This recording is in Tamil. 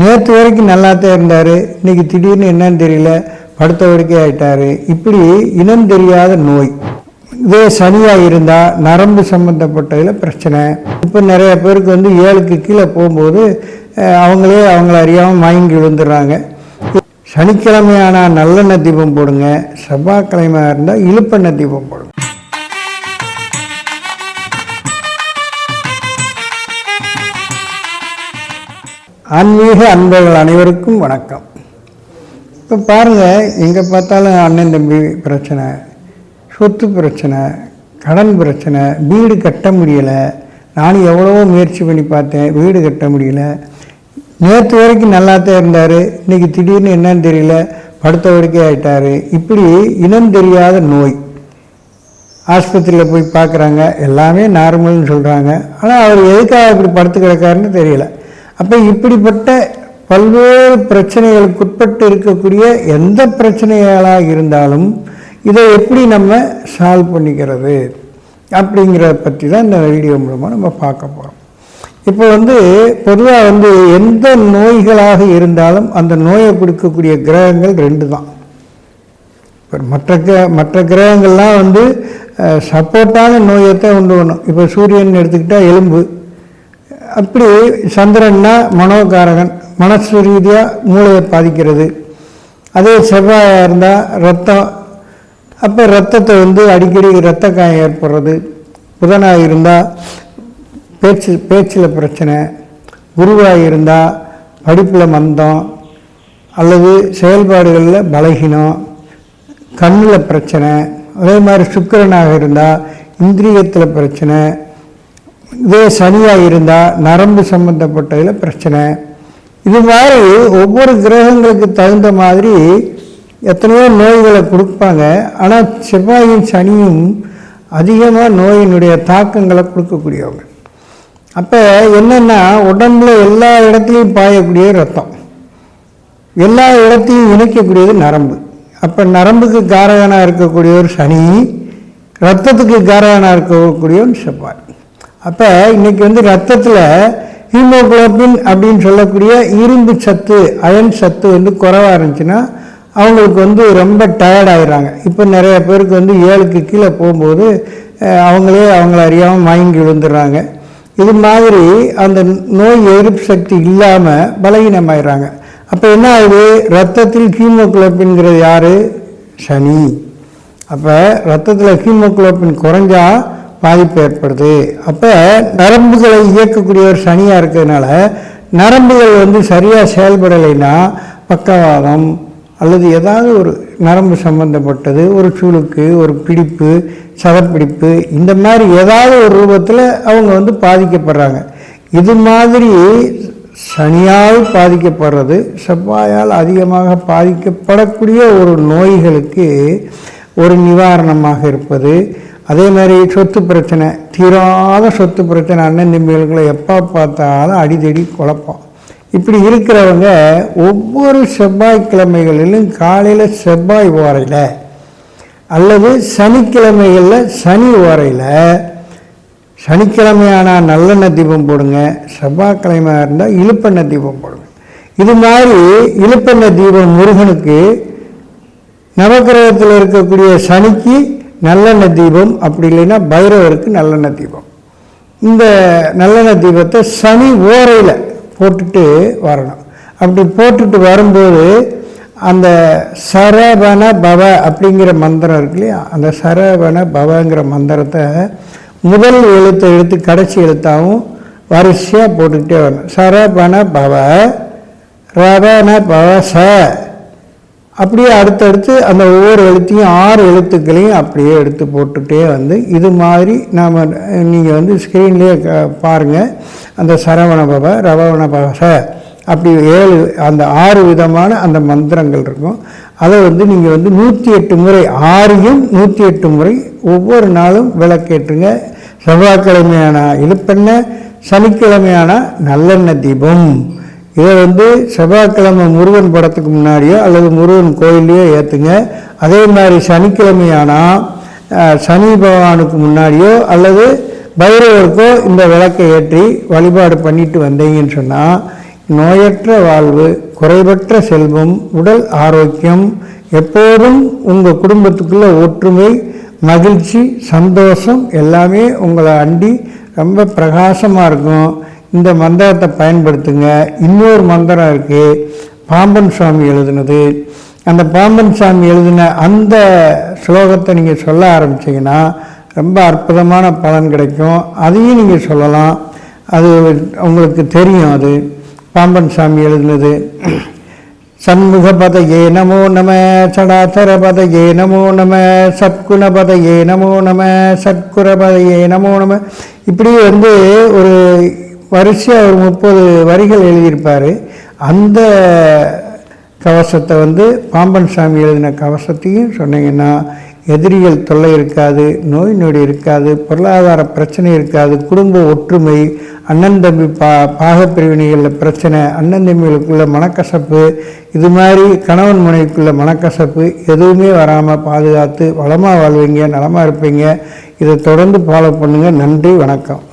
நேற்று வரைக்கும் நல்லாத்தான் இருந்தார். இன்னைக்கு திடீர்னு என்னன்னு தெரியல. படுத்த வரைக்கும் ஆகிட்டார் இப்படி இனம் தெரியாத நோய். இதே சனியாக இருந்தால் நரம்பு சம்மந்தப்பட்டதில் பிரச்சனை. இப்போ நிறைய பேருக்கு வந்து ஏழுக்கு கீழே போகும்போது அவங்களே அவங்கள அறியாமல் மயங்கி விழுந்துடுறாங்க. சனிக்கிழமையானால் நல்லெண்ணெய் தீபம் போடுங்க. செவ்வாய்க்கிழமையாக இருந்தால் இழுப்பெண்ணெய் தீபம் போடுங்க. ஆன்மீக அன்பர்கள் அனைவருக்கும் வணக்கம். இப்போ பாருங்கள் எங்கே பார்த்தாலும் அண்ணன் தம்பி பிரச்சனை சொத்து பிரச்சனை கடன் பிரச்சனை வீடு கட்ட முடியலை. நானும் எவ்வளவோ முயற்சி பண்ணி பார்த்தேன் வீடு கட்ட முடியல. நேற்று வரைக்கும் நல்லாத்தான் இருந்தார். இன்னைக்கு திடீர்னு என்னன்னு தெரியல படுத்த வரைக்கும் ஆகிட்டார் இப்படி இனம் தெரியாத நோய். ஆஸ்பத்திரியில் போய் பார்க்குறாங்க. எல்லாமே நார்மல்னு சொல்கிறாங்க ஆனால் அவர் எதுக்காக இப்படி படுத்து கிடக்காருன்னு தெரியல. அப்போ இப்படிப்பட்ட பல்வேறு பிரச்சனைகளுக்குட்பட்டு இருக்கக்கூடிய எந்த பிரச்சனைகளாக இருந்தாலும் இதை எப்படி நம்ம சால்வ் பண்ணிக்கிறது அப்படிங்கிறத பற்றி தான் இந்த வீடியோ மூலமாக நம்ம பார்க்க போகிறோம் இப்போ வந்து பொதுவாக வந்து எந்த நோய்களாக இருந்தாலும் அந்த நோயை கொடுக்கக்கூடிய கிரகங்கள் ரெண்டு தான் இப்போ மற்ற கிர மற்ற கிரகங்கள்லாம் வந்து சப்போர்ட்டான நோயத்தை உண்டு பண்ணும். இப்போ சூரியன் எடுத்துக்கிட்டால் எலும்பு. அப்படி சந்திரன்னா மனோகாரகன் மனசு ரீதியாக மூளையை பாதிக்கிறது. அதே செவ்வாயாக இருந்தால் ரத்தம். அப்போ ரத்தத்தை வந்து அடிக்கடி இரத்த காயம் ஏற்படுறது. புதனாக இருந்தால் பேச்சு பேச்சில் பிரச்சனை. குருவாக இருந்தால் படிப்பில் மந்தம். அல்லது செயல்பாடுகளில் பலகீனம். கண்ணில் பிரச்சனை. அதே மாதிரி சுக்கிரனாக இருந்தால் இந்திரியத்தில் பிரச்சனை. இதே சனியாக இருந்தால் நரம்பு சம்மந்தப்பட்டதில் பிரச்சனை. இது மாதிரி ஒவ்வொரு கிரகங்களுக்கு தகுந்த மாதிரி எத்தனையோ நோய்களை கொடுப்பாங்க. ஆனால் செவ்வாயும் சனியும் அதிகமாக நோயினுடைய தாக்கங்களை கொடுக்கக்கூடியவங்க. அப்போ என்னென்னா உடம்புல எல்லா இடத்துலையும் பாயக்கூடிய ரத்தம். எல்லா இடத்தையும் இணைக்கக்கூடியது நரம்பு. அப்போ நரம்புக்கு காரகனாக இருக்கக்கூடியவர் சனி ரத்தத்துக்கு காரகனாக இருக்கக்கூடியவன் செவ்வாய். அப்போ இன்னைக்கு வந்து ரத்தத்தில் ஹீமோகுளோபின் அப்படின்னு சொல்லக்கூடிய இரும்பு சத்து அயன் சத்து வந்து குறைவாக இருந்துச்சுன்னா அவங்களுக்கு வந்து ரொம்ப டயர்ட் இப்போ நிறைய பேருக்கு வந்து ஏழுக்கு கீழே போகும்போது அவங்களே அவங்கள அறியாமல் மயங்கி விழுந்துடுறாங்க. இது மாதிரி அந்த நோய் எதிர்ப்பு சக்தி இல்லாமல் பலகீனமாயிடுறாங்க. அப்போ என்ன ஆகுது? ரத்தத்தில் ஹீமோகுளோபின்ங்கிறது யார்? சனி. அப்போ ரத்தத்தில் ஹீமோகுளோபின் குறைஞ்சா பாதிப்பு ஏற்படுது. அப்போ நரம்புகளை இயக்கக்கூடிய ஒரு சனியாக இருக்கிறதுனால நரம்புகள் வந்து சரியாக செயல்படலைன்னா பக்கவாதம் அல்லது ஏதாவது ஒரு நரம்பு சம்பந்தப்பட்டது ஒரு சுளுக்கு ஒரு பிடிப்பு சதப்பிடிப்பு இந்த மாதிரி ஏதாவது ஒரு ரூபத்தில் அவங்க வந்து பாதிக்கப்படுறாங்க. இது மாதிரி சனியால் பாதிக்கப்படுறது செவ்வாயால் அதிகமாக பாதிக்கப்படக்கூடிய ஒரு நோய்களுக்கு ஒரு நிவாரணமாக இருப்பது அதே மாதிரி சொத்து பிரச்சனை தீராத சொத்து பிரச்சனை அண்ணன் தம்பிகளுக்குள்ள எப்போ பார்த்தாலும் அடிதடி குழப்பம். இப்படி இருக்கிறவங்க ஒவ்வொரு செவ்வாய்க்கிழமைகளிலும் காலையில் செவ்வாய் ஓரையில் அல்லது சனிக்கிழமைகளில் சனி ஓரையில் சனிக்கிழமையானால் நல்லெண்ணெய் தீபம் போடுங்க செவ்வாய்க்கிழமையாக இருந்தால் இழுப்பெண்ணெய் தீபம் போடுங்க. இது மாதிரி இழுப்பெண்ணெய் தீபம் முருகனுக்கு நவக்கிரகத்தில் இருக்கக்கூடிய சனிக்கு நல்லெண்ணெய் தீபம் அப்படி இல்லைன்னா பைரவருக்கு நல்லெண்ணெய் தீபம். இந்த நல்லெண்ணெய் தீபத்தை சனி ஓரையில் போட்டுட்டு வரணும். அப்படி போட்டுட்டு வரும்போது அந்த சரவண பவ அப்படிங்கிற மந்திரம் இருக்கு இல்லையா? அந்த சரவண பவங்கிற மந்திரத்தை முதல் எழுத்தை எடுத்து கடைசி எழுத்தாகவும் வரிசையாக போட்டுக்கிட்டே வரணும். சரவண பவ ரவண பவ ச அப்படியே அடுத்தடுத்து அந்த ஒவ்வொரு எழுத்தையும் ஆறு எழுத்துக்களையும் அப்படியே எடுத்து போட்டுகிட்டே வந்து இது மாதிரி நாம் நீங்கள் வந்து ஸ்க்ரீன்லேயே பாருங்கள் அந்த சரவண பவ ரவண பவச அப்படி ஏழு அந்த ஆறு விதமான அந்த மந்திரங்கள் இருக்கும். அதை வந்து நீங்கள் வந்து நூற்றி எட்டு முறை ஆறையும் நூற்றி எட்டு முறை ஒவ்வொரு நாளும் விளக்கேற்றுங்க. செவ்வாய்க்கிழமையான இழுப்பெண்ணெய் சனிக்கிழமையான நல்லெண்ணெய் தீபம். இதை வந்து செவ்வாய்க்கிழமை முருகன் படத்துக்கு முன்னாடியோ அல்லது முருகன் கோயிலையோ ஏற்றுங்க அதே மாதிரி சனிக்கிழமையானால் சனி பகவானுக்கு முன்னாடியோ அல்லது பைரவருக்கோ இந்த விளக்கை ஏற்றி வழிபாடு பண்ணிட்டு வந்தீங்கன்னு சொன்னால் நோயற்ற வாழ்வு குறைவற்ற செல்வம் உடல் ஆரோக்கியம் எப்போதும் உங்கள் குடும்பத்துக்குள்ள ஒற்றுமை மகிழ்ச்சி சந்தோஷம் எல்லாமே உங்களை அண்டி ரொம்ப பிரகாசமாக இருக்கும். இந்த மந்திரத்தை பயன்படுத்துங்க. இன்னொரு மந்திரம் இருக்குது பாம்பன் சுவாமி எழுதுனது. அந்த பாம்பன் சாமி எழுதின அந்த ஸ்லோகத்தை நீங்கள் சொல்ல ஆரம்பிச்சிங்கன்னா ரொம்ப அற்புதமான பலன் கிடைக்கும். அதையும் நீங்கள் சொல்லலாம். அது உங்களுக்கு தெரியும் அது. பாம்பன் சாமி எழுதினது. சண்முகபதையே நமோ நம சடாச்சரபதையே நமோ நம சத்குணபதையே நமோ நம சத்குரபதையே நமோ நம. இப்படி வந்து ஒரு வரிசையாக ஒரு முப்பது வரிகள் எழுதியிருப்பார். அந்த கவசத்தை வந்து பாம்பன் சாமி எழுதின கவசத்தையும் சொன்னீங்கன்னா எதிரிகள் தொல்லை இருக்காது நோய் நொடி இருக்காது பொருளாதார பிரச்சனை இருக்காது குடும்ப ஒற்றுமை அண்ணன் தம்பி பா பாகப்பிரிவினைகளில் பிரச்சனை அண்ணன் தம்பிகளுக்குள்ள மனக்கசப்பு இது மாதிரி கணவன் மனைவிக்குள்ள மனக்கசப்பு எதுவுமே வராமல் பாதுகாத்து வளமாக வாழ்வீங்க நலமாக இருப்பீங்க. இதை தொடர்ந்து ஃபாலோ பண்ணுங்கள் நன்றி வணக்கம்.